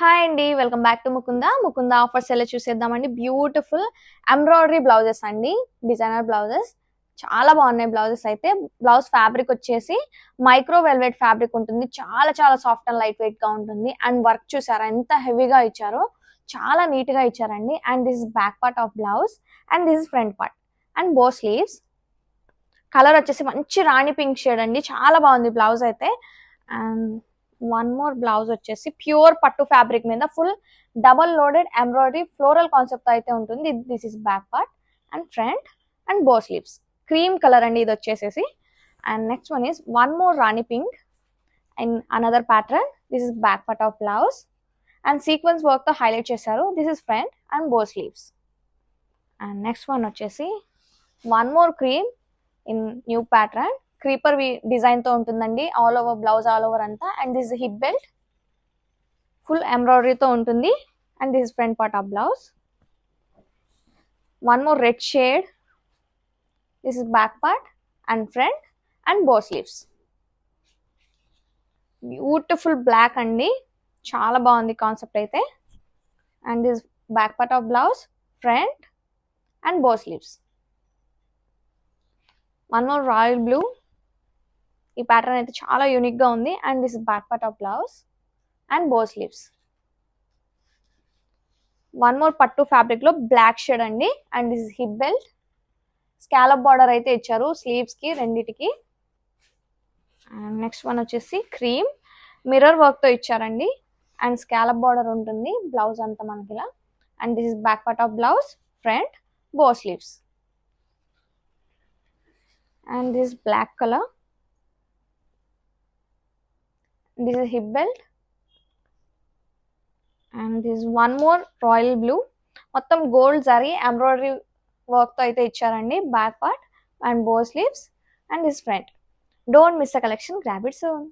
Hi అండి welcome back to Mukunda. Mukunda offers ఎలా చూసేద్దామండి? బ్యూటిఫుల్ ఎంబ్రాయిడరీ బ్లౌజెస్ అండి డిజైనర్ బ్లౌజెస్ చాలా బాగున్నాయి బ్లౌజెస్ అయితే. బ్లౌజ్ ఫ్యాబ్రిక్ వచ్చేసి మైక్రో వెల్వెట్ ఫ్యాబ్రిక్ ఉంటుంది. చాలా చాలా సాఫ్ట్ అండ్ లైట్ వెయిట్గా ఉంటుంది. అండ్ వర్క్ చూసారా? ఎంత హెవీగా ఇచ్చారో? చాలా నీట్గా ఇచ్చారండి. And this is back part of blouse and this is front part and bow sleeves colour వచ్చేసి మంచి రాణి పింక్ షేడ్ అండి. చాలా బాగుంది బ్లౌజ్ అయితే. అండ్ వన్ మోర్ బ్లౌజ్ వచ్చేసి ప్యూర్ పట్టు ఫ్యాబ్రిక్ మీద full double loaded embroidery floral concept అయితే ఉంటుంది. This is back part and front and bow sleeves cream colour అండి ఇది వచ్చేసేసి. And next one is one more Rani pink and another pattern this is back part of blouse and sequence వర్క్తో highlight చేశారు. This is front and bow sleeves and next one వచ్చేసి one more cream in new pattern creeper డిజైన్తో ఉంటుందండి. All over blouse all over అంతా. And this hip belt full ఎంబ్రాయిడరీతో ఉంటుంది. And this front part of blouse one more red shade this is back part and front and bow sleeves beautiful black అండి. చాలా బాగుంది concept అయితే. And this back part of blouse front and bow sleeves one more royal blue ఈ pattern అయితే చాలా యూనిక్గా ఉంది. And this back part of blouse and bow sleeves one more పట్టు ఫ్యాబ్రిక్లో బ్లాక్ షేడ్ అండి. And this hip belt scallop border అయితే ఇచ్చారు స్లీవ్స్కి రెండిటికి. అండ్ నెక్స్ట్ వన్ వచ్చేసి క్రీమ్ మిర్రర్ వర్క్తో ఇచ్చారండి. అండ్ స్కాలప్ బార్డర్ ఉంటుంది. బ్లౌజ్ అంతా మనకి ఇలా. And this is back part of blouse front bow sleeves and this black colour this is hip belt and this one more royal blue మొత్తం gold zari embroidery వర్క్తో అయితే ఇచ్చారండి. Back part and bow sleeves and this front. Don't miss a collection. Grab it it soon